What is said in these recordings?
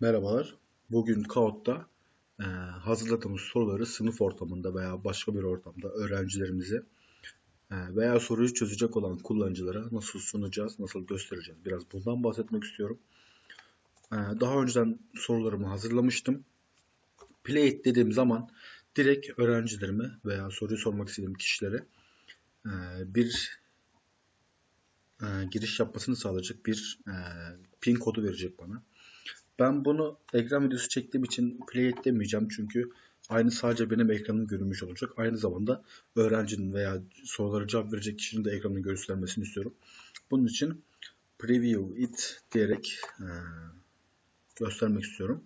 Merhabalar. Bugün Kaot'ta e, hazırladığımız soruları sınıf ortamında veya başka bir ortamda öğrencilerimize e, veya soruyu çözecek olan kullanıcılara nasıl sunacağız, nasıl göstereceğiz? Biraz bundan bahsetmek istiyorum. E, daha önceden sorularımı hazırlamıştım. Play it dediğim zaman direkt öğrencilerime veya soruyu sormak istediğim kişilere e, bir e, giriş yapmasını sağlayacak bir e, pin kodu verecek bana. Ben bunu ekran videosu çektiğim için play et çünkü aynı sadece benim ekranım görünmüş olacak. Aynı zamanda öğrencinin veya sorulara cevap verecek kişinin de ekranını göstermesini istiyorum. Bunun için preview it diyerek e, göstermek istiyorum.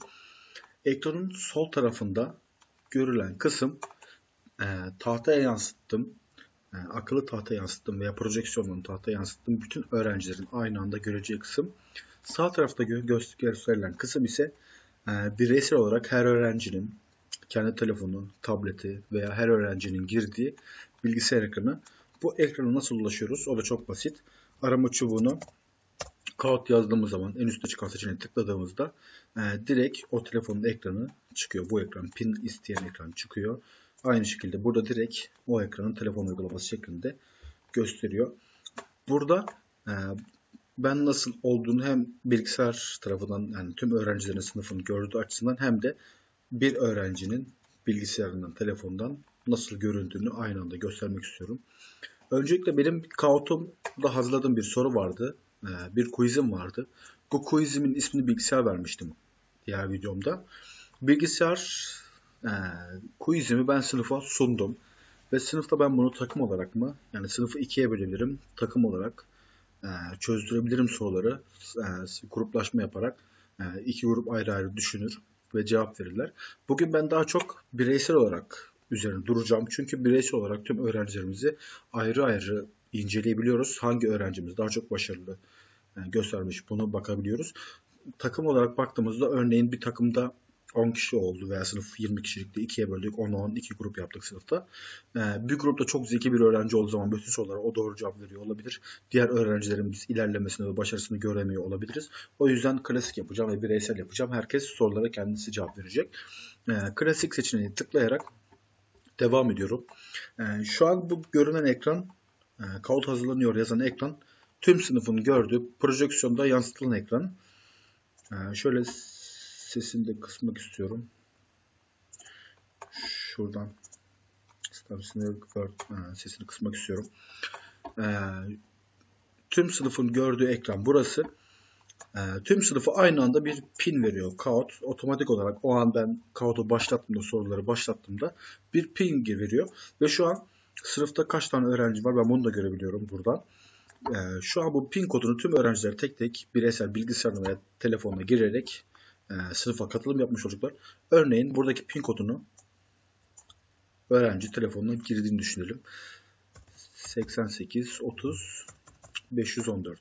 Ekranın sol tarafında görülen kısım e, tahtaya yansıttım. E, akıllı tahtaya yansıttım veya projeksiyonla tahtaya yansıttım. Bütün öğrencilerin aynı anda göreceği kısım. Sağ tarafta gö gösterilen kısım ise e, bireysel olarak her öğrencinin kendi telefonu, tableti veya her öğrencinin girdiği bilgisayar ekranı. Bu ekrana nasıl ulaşıyoruz? O da çok basit. Arama çubuğunu kağıt yazdığımız zaman en üstte çıkan seçeneğe tıkladığımızda e, direkt o telefonun ekranı çıkıyor. Bu ekran pin isteyen ekran çıkıyor. Aynı şekilde burada direkt o ekranın telefon uygulaması şeklinde gösteriyor. Burada e, ben nasıl olduğunu hem bilgisayar tarafından yani tüm öğrencilerin sınıfın gördüğü açısından hem de bir öğrencinin bilgisayarından, telefondan nasıl göründüğünü aynı anda göstermek istiyorum. Öncelikle benim Kahoot'umda hazırladığım bir soru vardı. Ee, bir quizim vardı. Bu quizimin ismini bilgisayar vermiştim diğer videomda. Bilgisayar e, quizimi ben sınıfa sundum. Ve sınıfta ben bunu takım olarak mı? Yani sınıfı ikiye bölebilirim. Takım olarak çözdürebilirim soruları e, gruplaşma yaparak e, iki grup ayrı ayrı düşünür ve cevap verirler. Bugün ben daha çok bireysel olarak üzerine duracağım. Çünkü bireysel olarak tüm öğrencilerimizi ayrı ayrı inceleyebiliyoruz. Hangi öğrencimiz daha çok başarılı göstermiş bunu bakabiliyoruz. Takım olarak baktığımızda örneğin bir takımda 10 kişi oldu veya sınıf 20 kişilikte ikiye böldük. 10-10 iki grup yaptık sınıfta. Ee, bir grupta çok zeki bir öğrenci olduğu zaman bütün sorulara o doğru cevap veriyor olabilir. Diğer öğrencilerimiz ilerlemesini ve başarısını göremiyor olabiliriz. O yüzden klasik yapacağım ve bireysel yapacağım. Herkes sorulara kendisi cevap verecek. Ee, klasik seçeneği tıklayarak devam ediyorum. Ee, şu an bu görünen ekran e, kağıt hazırlanıyor yazan ekran tüm sınıfın gördüğü projeksiyonda yansıtılan ekran. Ee, şöyle sesini de kısmak istiyorum. Şuradan sesini kısmak istiyorum. Ee, tüm sınıfın gördüğü ekran burası. Ee, tüm sınıfı aynı anda bir pin veriyor Kaot. Otomatik olarak o an ben Kaot'u başlattığımda soruları başlattığımda bir pin veriyor. Ve şu an sınıfta kaç tane öğrenci var ben bunu da görebiliyorum buradan. Şu an bu pin kodunu tüm öğrenciler tek tek bireysel bilgisayarına veya telefonuna girerek e, sınıfa katılım yapmış olacaklar. Örneğin buradaki pin kodunu öğrenci telefonuna girdiğini düşünelim. 88 30 514.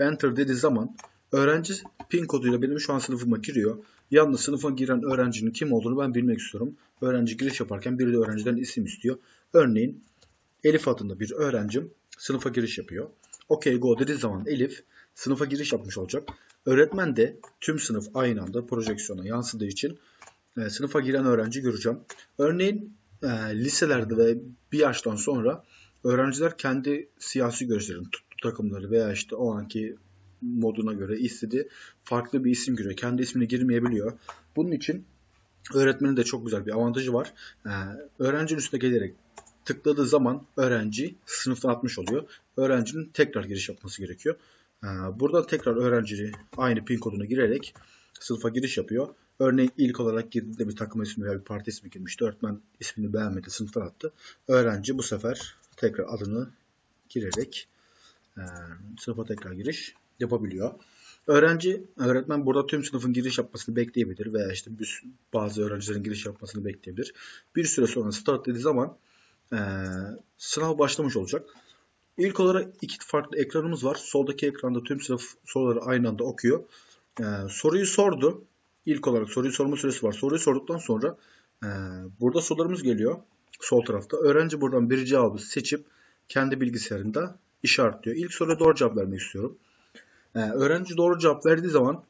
Enter dediği zaman öğrenci pin koduyla benim şu an sınıfıma giriyor. Yalnız sınıfa giren öğrencinin kim olduğunu ben bilmek istiyorum. Öğrenci giriş yaparken biri de öğrenciden isim istiyor. Örneğin Elif adında bir öğrencim sınıfa giriş yapıyor. OK go dediği zaman Elif sınıfa giriş yapmış olacak. Öğretmen de tüm sınıf aynı anda projeksiyona yansıdığı için e, sınıfa giren öğrenci göreceğim. Örneğin e, liselerde ve bir yaştan sonra öğrenciler kendi siyasi görüşlerini, tuttu takımları veya işte o anki moduna göre istediği farklı bir isim giriyor. Kendi ismini girmeyebiliyor. Bunun için öğretmenin de çok güzel bir avantajı var. Ee, öğrencinin üstüne gelerek tıkladığı zaman öğrenci sınıftan atmış oluyor. Öğrencinin tekrar giriş yapması gerekiyor. Ee, buradan tekrar öğrenci aynı pin kodunu girerek sınıfa giriş yapıyor. Örneğin ilk olarak girdiğinde bir takım ismi veya bir parti ismi girmişti. Öğretmen ismini beğenmedi, sınıftan attı. Öğrenci bu sefer tekrar adını girerek e, sınıfa tekrar giriş yapabiliyor. Öğrenci, öğretmen burada tüm sınıfın giriş yapmasını bekleyebilir veya işte bazı öğrencilerin giriş yapmasını bekleyebilir. Bir süre sonra start dediği zaman e, sınav başlamış olacak. İlk olarak iki farklı ekranımız var. Soldaki ekranda tüm sınıf soruları aynı anda okuyor. Ee, soruyu sordu. İlk olarak soruyu sorma süresi var. Soruyu sorduktan sonra e, burada sorularımız geliyor. Sol tarafta. Öğrenci buradan bir cevabı seçip kendi bilgisayarında işaretliyor. İlk soruya doğru cevap vermek istiyorum. Ee, öğrenci doğru cevap verdiği zaman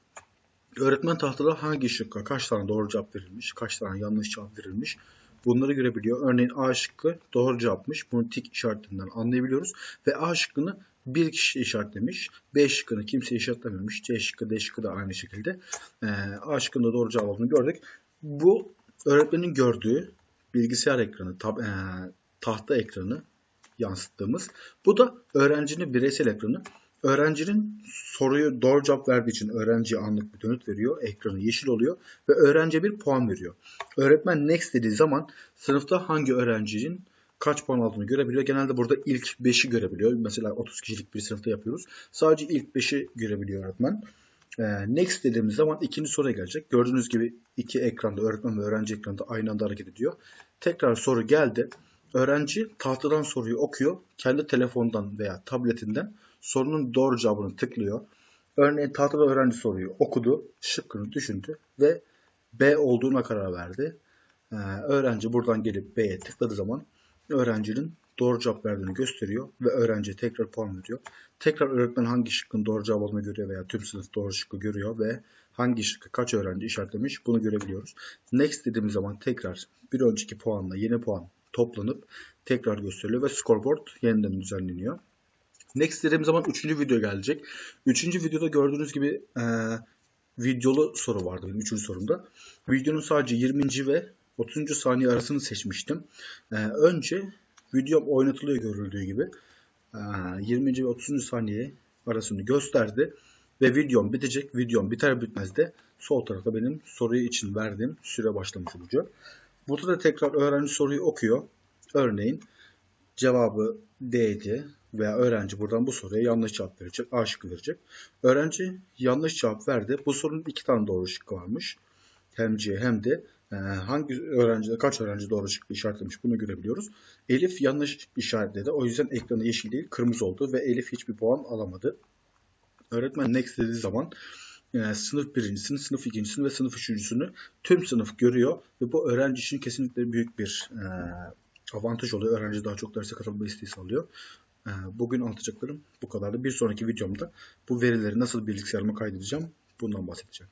Öğretmen tahtada hangi şıkka kaç tane doğru cevap verilmiş, kaç tane yanlış cevap verilmiş bunları görebiliyor. Örneğin A şıkkı doğru cevapmış. Bunu tik işaretinden anlayabiliyoruz. Ve A şıkkını bir kişi işaretlemiş. B şıkkını kimse işaretlememiş. C şıkkı, D şıkkı da aynı şekilde. Ee, A şıkkında doğru cevap gördük. Bu öğretmenin gördüğü bilgisayar ekranı, tab- ee, tahta ekranı yansıttığımız. Bu da öğrencinin bireysel ekranı. Öğrencinin soruyu doğru cevap verdiği için öğrenciye anlık bir dönüt veriyor. Ekranı yeşil oluyor ve öğrenciye bir puan veriyor. Öğretmen next dediği zaman sınıfta hangi öğrencinin kaç puan aldığını görebiliyor. Genelde burada ilk 5'i görebiliyor. Mesela 30 kişilik bir sınıfta yapıyoruz. Sadece ilk 5'i görebiliyor öğretmen. Ee, next dediğimiz zaman ikinci soruya gelecek. Gördüğünüz gibi iki ekranda öğretmen ve öğrenci ekranda aynı anda hareket ediyor. Tekrar soru geldi. Öğrenci tahtadan soruyu okuyor. Kendi telefondan veya tabletinden sorunun doğru cevabını tıklıyor. Örneğin tahtada öğrenci soruyu okudu, şıkkını düşündü ve B olduğuna karar verdi. Ee, öğrenci buradan gelip B'ye tıkladığı zaman öğrencinin doğru cevap verdiğini gösteriyor ve öğrenciye tekrar puan veriyor. Tekrar öğretmen hangi şıkkın doğru cevap olduğunu görüyor veya tüm sınıf doğru şıkkı görüyor ve hangi şıkkı kaç öğrenci işaretlemiş bunu görebiliyoruz. Next dediğimiz zaman tekrar bir önceki puanla yeni puan toplanıp tekrar gösteriliyor ve scoreboard yeniden düzenleniyor. Next dediğim zaman 3. video gelecek. 3. videoda gördüğünüz gibi e, videolu soru vardı benim 3. sorumda. Videonun sadece 20. ve 30. saniye arasını seçmiştim. E, önce videom oynatılıyor görüldüğü gibi. E, 20. ve 30. saniye arasını gösterdi. Ve videom bitecek. Videom biter bitmez de sol tarafta benim soruyu için verdiğim süre başlamış olacak. Burada da tekrar öğrenci soruyu okuyor. Örneğin cevabı D'di veya öğrenci buradan bu soruya yanlış cevap verecek. A şıkkı verecek. Öğrenci yanlış cevap verdi. Bu sorunun iki tane doğru şıkkı varmış. Hem C hem de e, hangi öğrencide kaç öğrenci doğru şıkkı işaretlemiş bunu görebiliyoruz. Elif yanlış işaretledi. O yüzden ekranı yeşil değil kırmızı oldu ve Elif hiçbir puan alamadı. Öğretmen next dediği zaman e, sınıf birincisini, sınıf ikincisini ve sınıf üçüncüsünü tüm sınıf görüyor ve bu öğrenci için kesinlikle büyük bir e, avantaj oluyor. Öğrenci daha çok derse katılma isteği sağlıyor. E, bugün anlatacaklarım bu kadardı. Bir sonraki videomda bu verileri nasıl bilgisayarıma kaydedeceğim bundan bahsedeceğim.